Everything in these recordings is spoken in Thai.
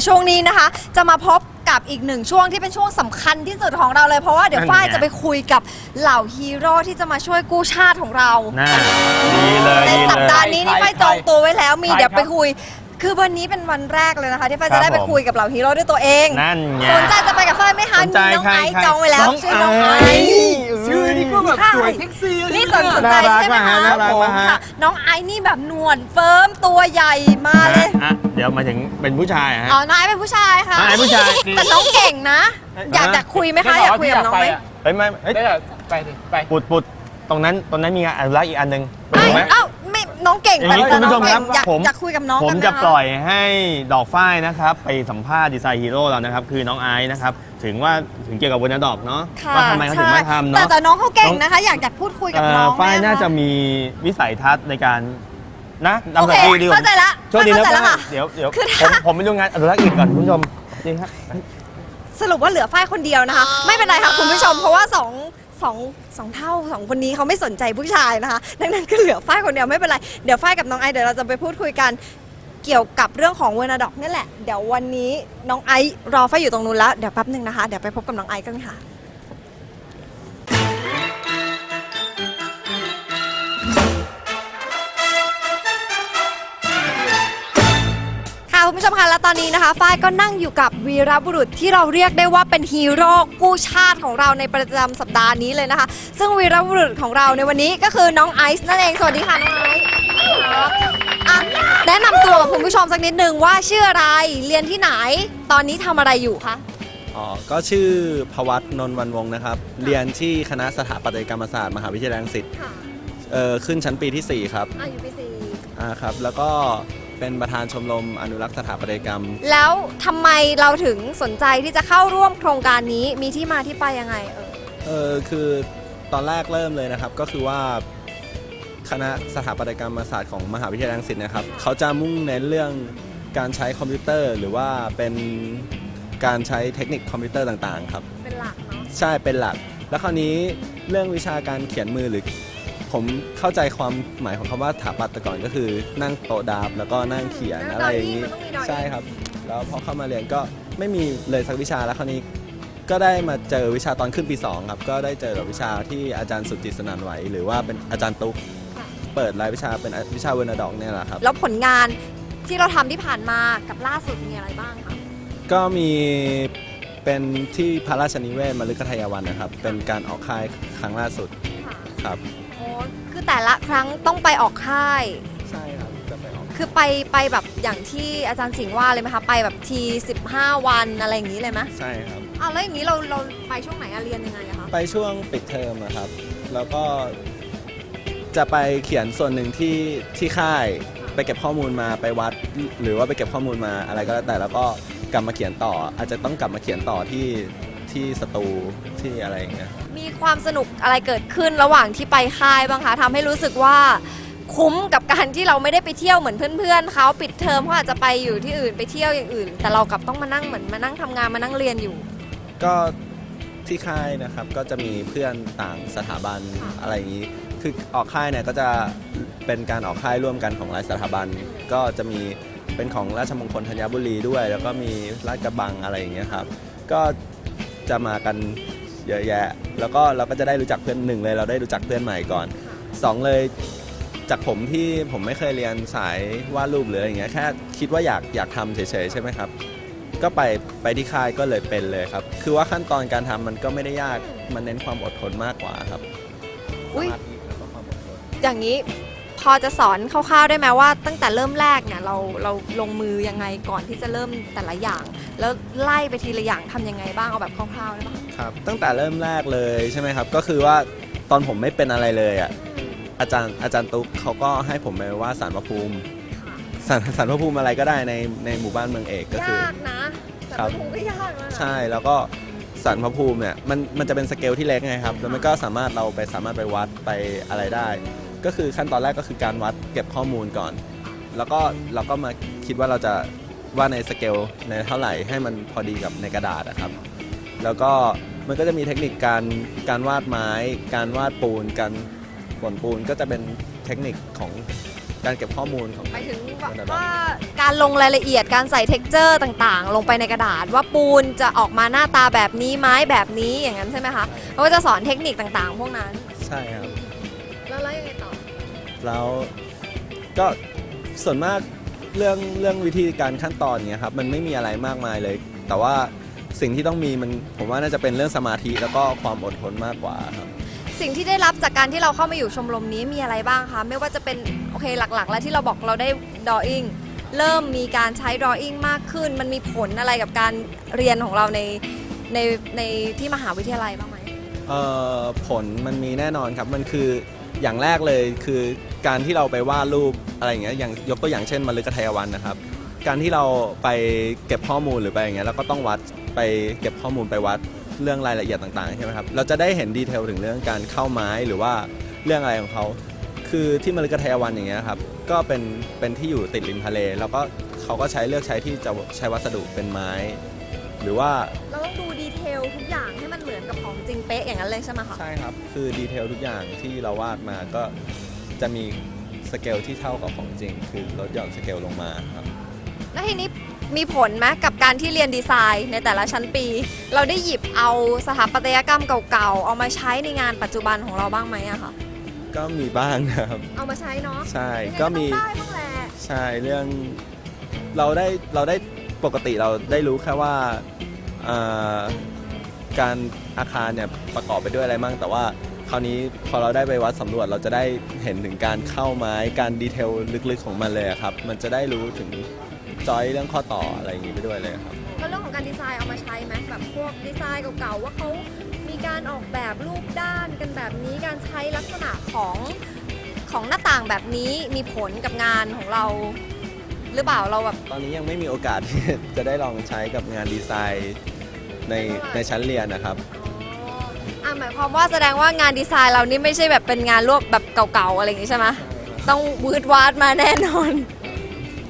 ยวช่วงนี้นะคะ จะมาพบกับอีกหนึ่งช่วงที่เป็นช่วงสำคัญที่สุดของเราเลย เพราะว่าเดี๋ยวนั่นไง ฝ้ายจะไปคุยกับเหล่าฮีโร่ที่จะมาช่วยกู้ชาติของเรา น่าดีเลยในดีสัปเลย ดาห์นี้นี่ใครฝ้ายจองตัวไว้แล้วมีใครเดี๋ยวไปครับคุย คือวันนี้เป็นวันแรกเลยนะคะ ที่ฝ้ายครัจะบได้ไปผมคุยกับเหล่าฮีโร่ด้วยตัวเองนั่นไงสนใจจะไปกับฝ้ายไหมคะสนใจมีน้องใครไอซ์ใครจองไว้แล้วน้องชื่อน้องไอไอซ์ซ์ชื่อนี่ก็แบบใช่สวยเซ็กซี่นี่สนสนใจน่ารักใช่ไหมมากคะฮะน่ารักมากฮะค่ะน้องไอซ์นี่แบบหนวดเฟิร์มตัวใหญ่มาเลยอะเดี๋ยวมาถึงเป็นผู้ชายฮะอ๋อนายเป็นผู้ชายค่ะนายผู้ชายแต่น้องเก่งนะ อยากฮะจะคุยไหมคะอยากคุยกับน้องไหมเฮ้ยไม่เฮ้ยได้เหรอไปดิไปปุดปุดตรงนั้นตรงนั้นมีงานอนุรักษ์อีกอันหนึ่งไปไม่ดูไหมเอ้าไม่ น้องเก่งอย่างนี้แต่คุณผู้ชมน้องเก่งครับอยากผมอยากคุยกับน้องผมกันนจะปล่อยให้ดอกฝ้ายนะครับ ไปสัมภาษณ์ดีไซน์ฮีโร่เรานะครับ คือน้องไอซ์นะครับ ถึงว่าถึงเกี่ยวกับวรรณดอกเนาะค่ะว่าทำไมเขาถึงไม่ทำแต่เนาะแต่น้องเขาเก่งนะคะ อยากอยากพูดคุยกับเอ่น้อองฝ้ายไหมน่าจะคมีวิสัยทัศน์ในการนะโอดำเคเนินดีดีกว่าเข้าใจละโชคดีนะเข้าใจแล้วฝ้ายค่ะเดี๋ยวเดี๋ยวคือผมถ้าผมไปดูงานอนุรักษ์อื่นก่อนคุณผู้ชมจริงครับ สรุปว่าเหลือฝ้ายคนเดียวนะคะ ไม่เป็นไรค่ะคุณผู้ชมเพราะว่าสอง สองสองเท่าสองคนนี้เขาไม่สนใจผู้ชายนะคะ ดังนั้นก็เหลือฝ้ายคนเดียวไม่เป็นไร เดี๋ยวฝ้ายกับน้องไอซ์เดี๋ยวเราจะไปพูดคุยกันเกี่ยวกับเรื่องของเวนาดอกนี่แหละ เดี๋ยววันนี้น้องไอซ์รอฝ้ายอยู่ตรงนู้นแล้ว เดี๋ยวแป๊บหนึ่งนะคะ เดี๋ยวไปพบกับน้องไอซ์กันค่ะค่ะ อนนี้นะคะฝ้ายก็นั่งอยู่กับวีรบุรุษที่เราเรียกได้ว่าเป็นฮีโร่กู้ชาติของเราในประจำสัปดาห์นี้เลยนะคะ ซึ่งวีรบุรุษของเราในวันนี้ก็คือน้องไอซ์นั่นเองสวัสดีค่ะน้องไอซ์อะแนะนำตัวกับคุณผู้ชมสักนิดนึงว่าชื่ออะไรเรียนที่ไหน ตอนนี้ทำอะไรอยู่คะอ๋อ ก็ชื่อพวัตนนท์วันวงศ์นะครับ เรียนที่คณะสถาปัตยกรรมศาสตร์มหาวิทยาลัยรังสิต ค่ะเอ่อ ขึ้นชั้นปีที่ 4 ครับ อายุปีสี่อ่าครับ แล้วก็ เป็นประธานชมรมอนุรักษ์สถาปัตยกรรม แล้วทำไมเราถึงสนใจที่จะเข้าร่วมโครงการนี้มีที่มาที่ไปยังไงเออเออคือตอนแรกเริ่มเลยนะครับก็คือว่าคณะสถาปัตยกรรมศาสตร์ของมหาวิทยาลัยรังสิตนะครับเขาจะมุ่งเน้นเรื่องการใช้คอมพิวเตอร์ หรือว่าเป็นการใช้เทคนิคคอมพิวเตอร์ต่างๆครับเป็นหลักเนาะใช่เป็นหลัก แล้วคราวนี้เรื่องวิชาการเขียนมือหรือ ผมเข้าใจความหมายของคำว่าสถาปัตย์แต่ก่อนก็คือ นั่งโต๊ะดาบแล้วก็นั่งเขียนอะไรอย่างนี้มันต้องมีดอยใช่ครับ แล้วพอเข้ามาเรียนก็ไม่มีเลยสักวิชาแล้วคราวนี้ก็ได้มาเจอวิชาตอนขึ้นปี2ครับก็ได้เจอกับวิชาที่อาจารย์สุจิตสนันไหวหรือว่าเป็นอาจารย์ตุ๊กเปิดรายวิชาเป็นวิชาเวอร์นาดอกเนี่ยแหละครับแล้วผลงานที่เราทำที่ผ่านมากับล่าสุดมีอะไรบ้างคะก็มีเป็นที่พระราชนิเวศมฤคทายวันนะครับ เป็นการออกค่ายครั้งล่าสุดค่ะครับโอ้คือ แต่ละครั้งต้องไปออกค่าย ใช่ครับจะไปออกคือไปไปแบบอย่างที่อาจารย์สิงห์ว่าเลยไหมคะไปแบบที15 วันอะไรอย่างนี้เลยไหมใช่ครับ อ้าวแล้วอย่างนี้เราเราไปช่วงไหนอะเรียนยังไงอะคะไปช่วงปิดเทอมอะครับ แล้วก็จะไปเขียนส่วนหนึ่งที่ที่ค่ายไปเก็บข้อมูลมาไปวัด หรือว่าไปเก็บข้อมูลมาอะไรก็แล้วแต่แล้วก็กลับมาเขียนต่อ อาจจะต้องกลับมาเขียนต่อที่ที่สตูที่อะไรอย่างเงี้ย มีความสนุกอะไรเกิดขึ้นระหว่างที่ไปค่ายบ้างคะทำให้รู้สึกว่าคุ้มกับการที่เราไม่ได้ไปเที่ยวเหมือนเพื่อนๆเขาปิดเทอมเขาอาจจะไปอยู่ที่อื่นไปเที่ยวอย่างอื่น แต่เรากลับต้องมานั่งเหมือนมานั่งทำงานมานั่งเรียนอยู่ ก็ที่ค่ายนะครับก็จะมีเพื่อนต่างสถาบันอะไรอย่างนี้ คือออกค่ายเนี่ยก็จะเป็นการออกค่ายร่วมกันของหลายสถาบัน ก็จะมีเป็นของราชมงคลธัญบุรีด้วย แล้วก็มีราชกระบังอะไรอย่างเงี้ยครับ ก็จะมากัน เยอะแยะ แล้วก็เราก็จะได้รู้จักเพื่อนหนึ่งเลย เราได้รู้จักเพื่อนใหม่ก่อนสองเลยจากผมที่ผมไม่เคยเรียนสายวาดรูปหรืออะไรอย่างเงี้ยแค่คิดว่าอยากอยากทำเฉยๆใช่ไหมครับ ก็ไปไปที่ค่ายก็เลยเป็นเลยครับ คือว่าขั้นตอนการทำมันก็ไม่ได้ยากมันเน้นความอดทนมากกว่าครับ อุ๊ยสมาธิแล้วก็ความอดทนอย่างนี้ พอจะสอนคร่าวๆได้ไหมว่าตั้งแต่เริ่มแรกเนี่ยเราเราลงมือยังไงก่อนที่จะเริ่มแต่ละอย่าง แล้วไล่ไปทีละอย่างทำยังไงบ้างเอาแบบคร่าวๆได้ปะครับตั้งแต่เริ่มแรกเลยใช่ไหมครับ ก็คือว่าตอนผมไม่เป็นอะไรเลยอะอาจารย์อาจารย์ตุ๊กเขาก็ให้ผมไปวาดสารพระภูมิสารสารพระภูมิอะไรก็ได้ในในหมู่บ้านเมืองเอกก็คือ ยากนะแต่ครับ มันคงก็ยากแล้วนะใช่แล้วก็สารพระภูมิเนี่ยมันมันจะเป็นสเกลที่เล็กไงครับแล้วมันก็สามารถเราไปสามารถไปวัดไปอะไรได้ ก็คือขั้นตอนแรกก็คือการวัดเก็บข้อมูลก่อน แล้วก็เราก็มาคิดว่าเราจะว่าดในสเกลในเท่าไหร่ให้มันพอดีกับในกระดาษนะครับ แล้วก็มันก็จะมีเทคนิคการการวาดไม้ การวาดปูน การฝนปูนก็จะเป็นเทคนิคของการเก็บข้อมูลของหมายถึงแบบระดับว่าการลงรายละเอียดการใส่เท็กเจอร์ต่างๆ ลงไปในกระดาษ ว่าปูนจะออกมาหน้าตาแบบนี้ไม้แบบนี้อย่างนั้นใช่ไหมคะเขาก็จะสอนเทคนิคต่างๆ พวกนั้น ใช่ครับ แล้วก็ส่วนมากเรื่องเรื่องวิธีการขั้นตอนเนี้ยครับมันไม่มีอะไรมากมายเลย แต่ว่าสิ่งที่ต้องมีมันผมว่าน่าจะเป็นเรื่องสมาธิแล้วก็ความอดทนมากกว่าครับ สิ่งที่ได้รับจากการที่เราเข้ามาอยู่ชมรมนี้มีอะไรบ้างคะ ไม่ว่าจะเป็นโอเคหลักๆ แล้วที่เราบอกเราได้ drawing เริ่มมีการใช้ drawing มากขึ้น มันมีผลอะไรกับการเรียนของเราในในในที่มหาวิทยาลัยบ้างไหม เอ่อผลมันมีแน่นอนครับ มันคือ อย่างแรกเลยคือการที่เราไปวาดรูปอะไรอย่างเงี้ยอย่างยกตัวอย่างเช่นมฤคทายวันนะครับ การที่เราไปเก็บข้อมูลหรือไปอย่างเงี้ยแล้วก็ต้องวัดไปเก็บข้อมูลไปวัดเรื่องรายละเอียดต่างๆใช่ไหมครับเราจะได้เห็นดีเทลถึงเรื่องการเข้าไม้หรือว่าเรื่องอะไรของเขาคือที่มฤคทายวันอย่างเงี้ยครับก็เป็นเป็นที่อยู่ติดริมทะเล แล้วก็เขาก็ใช้เลือกใช้ที่จะใช้วัสดุเป็นไม้ หรือว่าเราต้องดูดีเทลทุกอย่างให้มันเหมือนกับของจริงเป๊ะอย่างนั้นเลยใช่ไหมคะใช่ครับ คือดีเทลทุกอย่างที่เราวาดมาก็จะมีสเกลที่เท่ากับของจริง คือลดหย่อนสเกลลงมาครับ แล้วทีนี้มีผลไหมกับการที่เรียนดีไซน์ในแต่ละชั้นปี เราได้หยิบเอาสถาปัตยกรรมเก่าๆ เอามาใช้ในงานปัจจุบันของเราบ้างไหมอะคะก็มีบ้างนะครับ เอามาใช้เนาะใช่ยังไงก็มีต้องได้บ้างแหละ ใช่เรื่องเราได้เราได้ ปกติเราได้รู้แค่ว่าการอาคารเนี่ยประกอบไปด้วยอะไรมั่งแต่ว่าคราวนี้พอเราได้ไปวัดสำรวจเราจะได้เห็นถึงการเข้าไม้การดีเทลลึกๆของมันเลยครับ มันจะได้รู้ถึงจอยเรื่องข้อต่ออะไรอย่างนี้ไปด้วยเลยครับแล้วเรื่องของการดีไซน์เอามาใช้ไหมแบบพวกดีไซน์เก่าๆว่าเขามีการออกแบบรูปด้านกันแบบนี้การใช้ลักษณะของของหน้าต่างแบบนี้มีผลกับงานของเรา หรือเปล่าเราแบบตอนนี้ยังไม่มีโอกาสที่จะได้ลองใช้กับงานดีไซน์ในในชั้นเรียนนะครับอ๋ออะหมายความว่าแสดงว่างานดีไซน์เรานี่ไม่ใช่แบบเป็นงานรวบแบบเก่าๆอะไรอย่างงี้ใช่ไหมต้องวืดวาดมาแน่นอน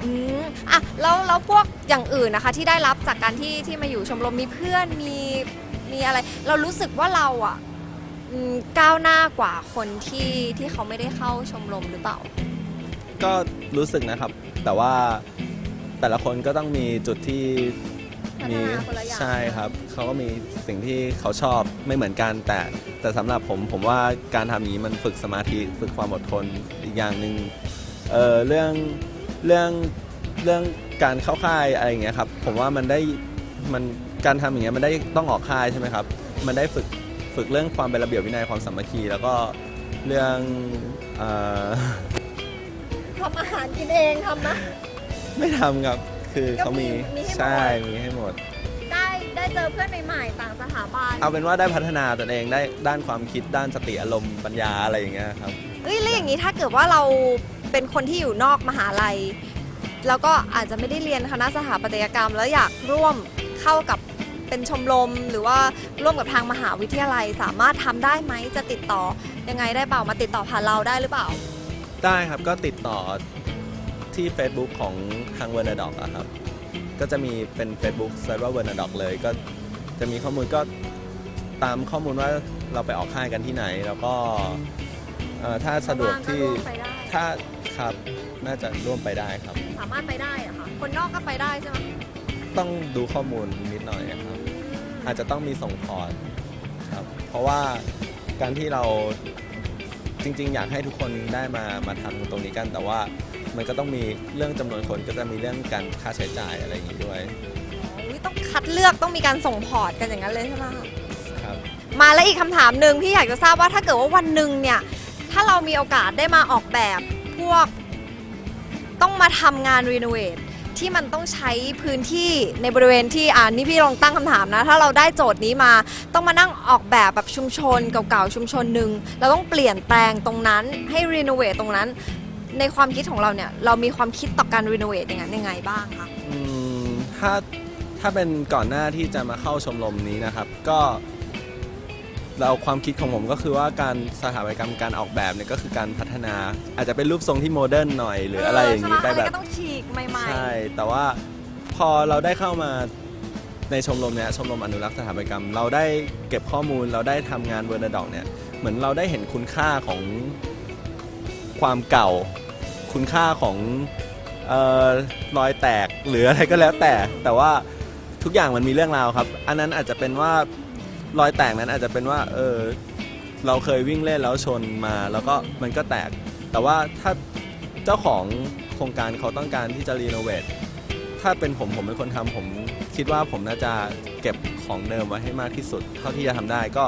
อืมอะแล้วแล้วพวกอย่างอื่นนะคะ ที่ได้รับจากการที่ที่มาอยู่ชมรมมีเพื่อนมีมีอะไร เรารู้สึกว่าเราอะอืมก้าวหน้ากว่าคนที่ที่เขาไม่ได้เข้าชมรมหรือเปล่า ก็รู้สึกนะครับ แต่ว่าแต่ละคนก็ต้องมีจุดที่มีพัฒนาคนละอย่างใช่ครับเขาก็มีสิ่งที่เขาชอบไม่เหมือนกัน แต่แต่สำหรับผมผมว่าการทำอย่างนี้มันฝึกสมาธิฝึกความอดทนอีกอย่างหนึ่งเออเรื่องเรื่องเรื่องการเข้าค่ายอะไรอย่างเงี้ยครับผมว่ามันได้มันการทำอย่างเงี้ยมันได้ต้องออกค่ายใช่ไหมครับ มันได้ฝึกฝึกเรื่องความเป็นระเบียบวินัยความสามัคคี แล้วก็เรื่องเออ ทำอาหารกินเองทำนะไม่ทำครับ คือก็เขามีมีมีให้หมด ใช่ มีให้หมด ได้ได้เจอเพื่อนใหม่ๆต่างสถาบันเอาเป็นว่าได้พัฒนาตนเองได้ด้านความคิดด้านสติอารมณ์ปัญญาอะไรอย่างเงี้ยครับ เอ้ยแล้วอย่างนี้ถ้าเกิดว่าเราเป็นคนที่อยู่นอกมหาลัย แล้วก็อาจจะไม่ได้เรียนคณะสถาปัตยกรรม แล้วอยากร่วมเข้ากับเป็นชมรม หรือว่าร่วมกับทางมหาวิทยาลัยสามารถทำได้ไหมจะติดต่อยังไงได้เปล่ามาติดต่อผ่านเราได้หรือเปล่า ได้ครับก็ติดต่อที่ Facebook ของทางเวอร์นาดอกอะครับ ก็จะมีเป็น Facebook เซิร์ชว่าเวอร์นาดอกเลย ก็จะมีข้อมูลก็ตามข้อมูลว่าเราไปออกค่ายกันที่ไหน แล้วก็เอ่อถ้าสะดวกที่ร่วมไปได้ถ้าครับน่าจะร่วมไปได้ครับ สามารถไปได้เหรอะคะคนนอกก็ไปได้ใช่ไหมต้องดูข้อมูลนิดหน่อยครับ อาจจะต้องมีส่งพอร์ตครับ เพราะว่าการที่เรา จริง ๆ อยากให้ทุกคนได้มามาทำตรงนี้กัน แต่ว่ามันก็ต้องมีเรื่องจำนวนคนก็จะมีเรื่องการค่าใช้จ่ายอะไรอย่างนี้ด้วยอุ๊ยต้องคัดเลือกต้องมีการส่งพอร์ตกันอย่างนั้นเลยใช่ไหมคะครับ มาแล้วอีกคำถามหนึ่งที่อยากจะทราบว่าถ้าเกิดว่าวันหนึ่งเนี่ย ถ้าเรามีโอกาสได้มาออกแบบพวกต้องมาทำงานรีโนเวท ที่มันต้องใช้พื้นที่ในบริเวณที่อ่านี่พี่ลองตั้งคำถามนะ ถ้าเราได้โจทย์นี้มาต้องมานั่งออกแบบแบบชุมชนเก่าๆชุมชนหนึ่งเราต้องเปลี่ยนแปลงตรงนั้นให้รีโนเวทตรงนั้น ในความคิดของเราเนี่ยเรามีความคิดต่อการรีโนเวทอย่างนั้นยังไงบ้างคะ อืมถ้าถ้าเป็นก่อนหน้าที่จะมาเข้าชมรมนี้นะครับ ก็ เราความคิดของผมก็คือว่าการสถาปัตยกรรมการออกแบบเนี่ยก็คือการพัฒนา อาจจะเป็นรูปทรงที่โมเดิร์นหน่อย หรืออะไรอย่างนี้นี้ไปแบบ ก็ต้องฉีกใหม่ใช่ แต่ว่าพอเราได้เข้ามาในชมรมเนี้ยชมรมอนุรักษ์สถาปัตยกรรม เราได้เก็บข้อมูลเราได้ทำงานเวอร์นาดอกเนี่ยเหมือนเราได้เห็นคุณค่าของความเก่า คุณค่าของเออรอยแตกหรืออะไรก็แล้วแต่ แต่ว่าทุกอย่างมันมีเรื่องราวครับ อันนั้นอาจจะเป็นว่า รอยแตกนั้นอาจจะเป็นว่าเออเราเคยวิ่งเล่นแล้วชนมา แล้วก็มันก็แตก แต่ว่าถ้าเจ้าของโครงการเขาต้องการที่จะรีโนเวทถ้าเป็นผมผมเป็นคนทำผม คิดว่าผมน่าจะเก็บของเดิมไว้ให้มากที่สุด เท่าที่จะทำได้ก็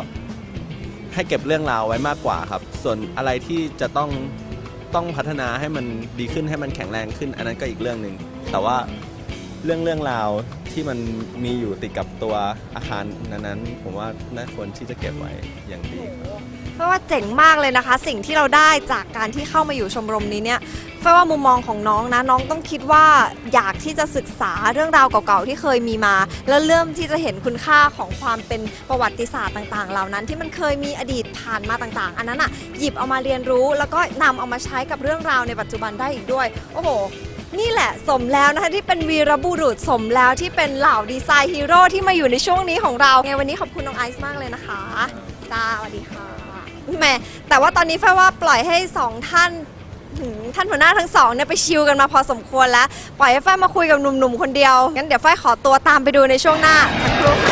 ให้เก็บเรื่องราวไว้มากกว่าครับ ส่วนอะไรที่จะต้องต้องพัฒนาให้มันดีขึ้นให้มันแข็งแรงขึ้น อันนั้นก็อีกเรื่องหนึ่งแต่ว่า เรื่องเรื่องราวที่มันมีอยู่ติดกับตัวอาคารนั้นๆ ผมว่าน่าควรที่จะเก็บไว้อย่างดีครับเพราะว่าเจ๋งมากเลยนะคะ สิ่งที่เราได้จากการที่เข้ามาอยู่ชมรมนี้เนี่ยเฟยว่ามุมมองของน้องนะน้องต้องคิดว่าอยากที่จะศึกษาเรื่องราวเก่าๆที่เคยมีมา แล้วเริ่มที่จะเห็นคุณค่าของความเป็นประวัติศาสตร์ต่าง ๆ เหล่านั้น ที่มันเคยมีอดีตผ่านมาต่างๆ อันนั้นอะหยิบเอามาเรียนรู้ แล้วก็นำเอามาใช้กับเรื่องราวในปัจจุบันได้อีกด้วยโอ้โห นี่แหละสมแล้วนะคะที่เป็นวีรบุรุษสมแล้วที่เป็นเหล่าดีไซน์ฮีโร่ที่มาอยู่ในช่วงนี้ของเราไงวันนี้ขอบคุณน้องไอซ์มากเลยนะคะจ้าสวัสดีค่ะแหมแต่ว่าตอนนี้แฟว่าปล่อยให้สองท่านหืมท่านหัวหน้าทั้งสองเนี่ยไปชิลกันมาพอสมควรแล้ว ปล่อยให้ฝ้ายมาคุยกับหนุ่มๆคนเดียวงั้นเดี๋ยวฝ้ายขอตัวตามไปดูในช่วงหน้าสักครู่ค่ะ